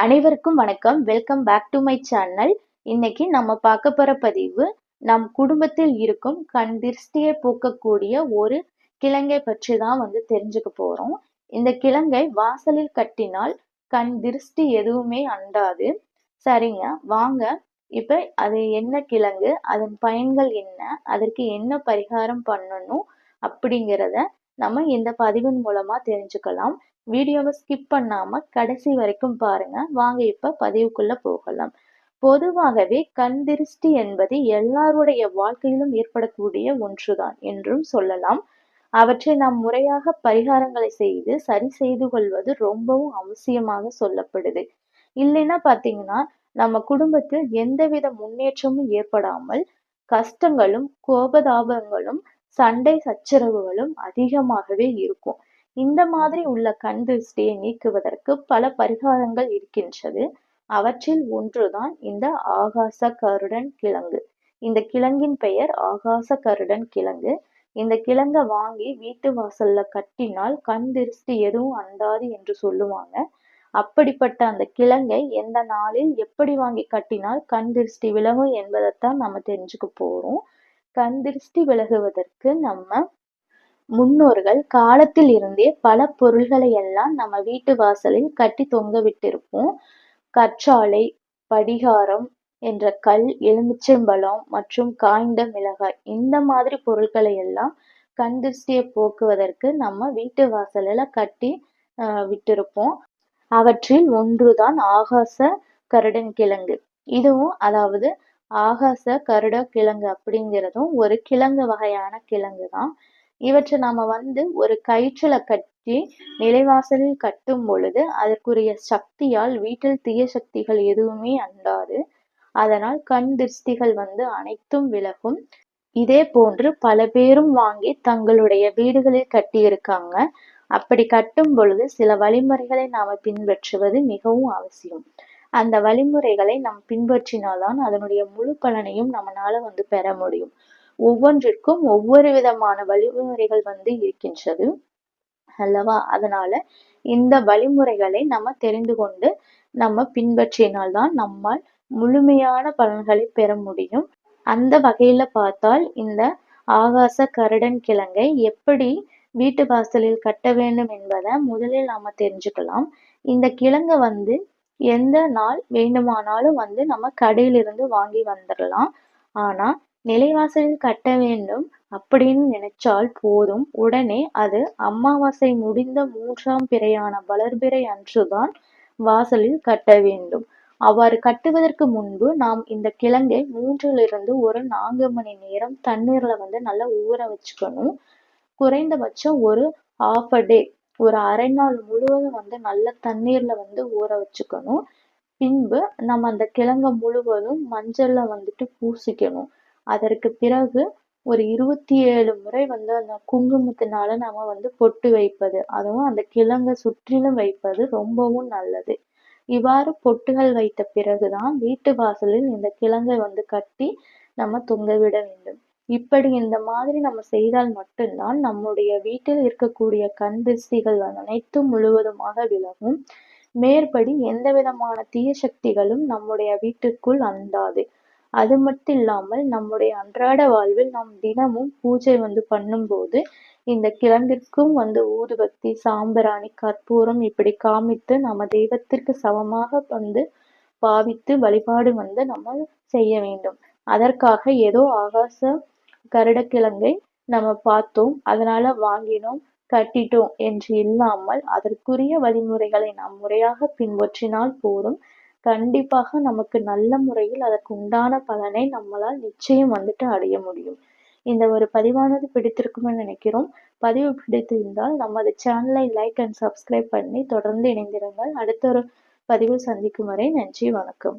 அனைவருக்கும் வணக்கம். Welcome back to my channel இன்னைக்கு நம்ம பார்க்க போற பதிவு நம் குடும்பத்தில் இருக்கும் கண் திருஷ்டியை போக்கக்கூடிய ஒரு கிழங்கை பற்றி தான் வந்து தெரிஞ்சுக்க போறோம். இந்த கிழங்கை வாசலில் கட்டினால் கண் திருஷ்டி எதுவுமே அண்டாது. சரிங்க. வாங்க. இப்ப அது என்ன கிழங்கு அதன் பயன்கள் என்ன அதற்கு என்ன பரிகாரம் பண்ணணும் அப்படிங்கிறத நம்ம இந்த பதிவின் மூலமா தெரிஞ்சுக்கலாம். வீடியோவை ஸ்கிப் பண்ணாம கடைசி வரைக்கும் பாருங்க. வாங்க இப்ப பதிவுக்குள்ள போகலாம். பொதுவாகவே கண் திருஷ்டி என்பது எல்லாருடைய வாழ்க்கையிலும் ஏற்படக்கூடிய ஒன்றுதான் என்றும் சொல்லலாம். அவற்றை நாம் முறையாக பரிகாரங்களை செய்து சரி செய்து கொள்வது ரொம்பவும் அவசியமாக சொல்லப்படுது. இல்லைன்னா பாத்தீங்கன்னா நம்ம குடும்பத்தில் எந்தவித முன்னேற்றமும் ஏற்படாமல் கஷ்டங்களும் கோபதாபங்களும் சண்டை சச்சரவுகளும் அதிகமாகவே இருக்கும். இந்த மாதிரி உள்ள கண் திருஷ்டியை நீக்குவதற்கு பல பரிகாரங்கள் இருக்கின்றது. அவற்றில் ஒன்றுதான் இந்த ஆகாச கருடன் கிழங்கு. இந்த கிழங்கின் பெயர் ஆகாச கருடன் கிழங்கு. இந்த கிழங்கை வாங்கி வீட்டு வாசல்ல கட்டினால் கண் திருஷ்டி எதுவும் அண்டாது என்று சொல்லுவாங்க. அப்படிப்பட்ட அந்த கிழங்கை எந்த நாளில் எப்படி வாங்கி கட்டினால் கண் திருஷ்டி விலகும் என்பதைத்தான் நம்ம தெரிஞ்சுக்க போறோம். கண் திருஷ்டி விலகுவதற்கு நம்ம முன்னோர்கள் காலத்தில் இருந்தே பல பொருள்களை எல்லாம் நம்ம வீட்டு வாசலில் கட்டி தொங்க விட்டிருப்போம். கற்றாழை படிகாரம் என்ற கல் எலுமிச்சம்பழம் மற்றும் காய்ந்த மிளகாய் இந்த மாதிரி பொருட்களை எல்லாம் கண் திருஷ்டியை போக்குவதற்கு நம்ம வீட்டு வாசலில் கட்டி விட்டிருப்போம். அவற்றில் ஒன்றுதான் ஆகாச கருடன் கிழங்கு. இதுவும் அதாவது ஆகாச கருட கிழங்கு அப்படிங்கிறதும் ஒரு கிழங்கு வகையான கிழங்கு தான் இவற்றை நாம வந்து ஒரு கயிற்றுல கட்டி நிலைவாசலில் கட்டும் பொழுது அதற்குரிய சக்தியால் வீட்டில் தீய சக்திகள் எதுவுமே அண்டாது. அதனால் கண் திருஷ்டிகள் வந்து அனைத்தும் விலகும். இதே போன்று பல பேரும் வாங்கி தங்களுடைய வீடுகளில் கட்டியிருக்காங்க. அப்படி கட்டும் பொழுது சில வழிமுறைகளை நாம பின்பற்றுவது மிகவும் அவசியம். அந்த வழிமுறைகளை நாம் பின்பற்றினால்தான் அதனுடைய முழு பலனையும் நம்மளால வந்து பெற முடியும். ஒவ்வொன்றிற்கும் ஒவ்வொரு விதமான வழிமுறைகள் வந்து இருக்கின்றது. அல்லவா? அதனால இந்த வழிமுறைகளை நம்ம தெரிந்து கொண்டு நம்ம பின்பற்றினால்தான் நம்மால் முழுமையான பலன்களை பெற முடியும். அந்த வகையில பார்த்தால் இந்த ஆகாச கருடன் கிழங்கை எப்படி வீட்டு வாசலில் கட்ட வேண்டும் என்பதை முதலில் நாம தெரிஞ்சுக்கலாம். இந்த கிழங்கை வந்து எந்த நாள் வேண்டுமானாலும் வந்து நம்ம கடையிலிருந்து வாங்கி வந்துடலாம் ஆனா நிலைவாசலில் கட்ட வேண்டும் அப்படின்னு நினைச்சால் போதும். உடனே அது அமாவாசை முடிந்த மூன்றாம் பிறையான வளர்பிறை அன்றுதான் வாசலில் கட்ட வேண்டும். அவ்வாறு கட்டுவதற்கு முன்பு நாம் இந்த கிழங்கை மூன்றிலிருந்து ஒரு நான்கு மணி நேரம் தண்ணீர்ல வந்து நல்லா ஊற வச்சுக்கணும். குறைந்தபட்சம் ஒரு ஆஃப் அ டே ஒரு அரை நாள் முழுவதும் வந்து நல்ல தண்ணீர்ல வந்து ஊற வச்சுக்கணும். பின்பு நம்ம அந்த கிழங்கை முழுவதும் மஞ்சள்ல வந்துட்டு பூசிக்கணும். அதற்கு பிறகு ஒரு இருபத்தி ஏழு முறை வந்து அந்த குங்குமத்தினால நம்ம வந்து பொட்டு வைப்பது. அதுவும் அந்த கிழங்கை சுற்றிலும் வைப்பது ரொம்பவும் நல்லது. இவ்வாறு பொட்டுகள் வைத்த பிறகுதான் வீட்டு வாசலில் இந்த கிழங்கை வந்து கட்டி நம்ம தொங்கவிட வேண்டும். இப்படி இந்த மாதிரி நம்ம செய்தால் மட்டும்தான் நம்முடைய வீட்டில் இருக்கக்கூடிய கண் திருஷ்டிகள் அனைத்தும் முழுவதுமாக விலகும். மேற்படி எந்த விதமான தீய சக்திகளும் நம்முடைய வீட்டுக்குள் அண்டாது அது மட்டும் இல்லாமல் நம்முடைய அன்றாட வாழ்வில் நாம் தினமும் பூஜை வந்து பண்ணும்போது இந்த கிழங்கிற்கும் வந்து ஊதுபத்தி சாம்பிராணி கற்பூரம் இப்படி காமித்து நம்ம தெய்வத்திற்கு சமமாக வந்து பாவித்து வழிபாடு வந்து நம்ம செய்ய வேண்டும். அதற்காக ஏதோ ஆகாச கருடக்கிழங்கை நம்ம பார்த்தோம் அதனால வாங்கினோம் கட்டிட்டோம் என்று இல்லாமல் அதற்குரிய வழிமுறைகளை நாம் முறையாக பின்பற்றினால் போதும். கண்டிப்பாக நமக்கு நல்ல முறையில் அதற்கு உண்டான பலனை நம்மளால் நிச்சயம் வந்துட்டு அடைய முடியும். இந்த ஒரு பதிவானது பிடித்திருக்கும்னு நினைக்கிறோம். பதிவு பிடித்திருந்தால் நமது சேனலை லைக் அண்ட் சப்ஸ்கிரைப் பண்ணி தொடர்ந்து இணைந்திருங்கள். அடுத்த ஒரு பதிவில் சந்திக்கும் வரை நன்றி வணக்கம்.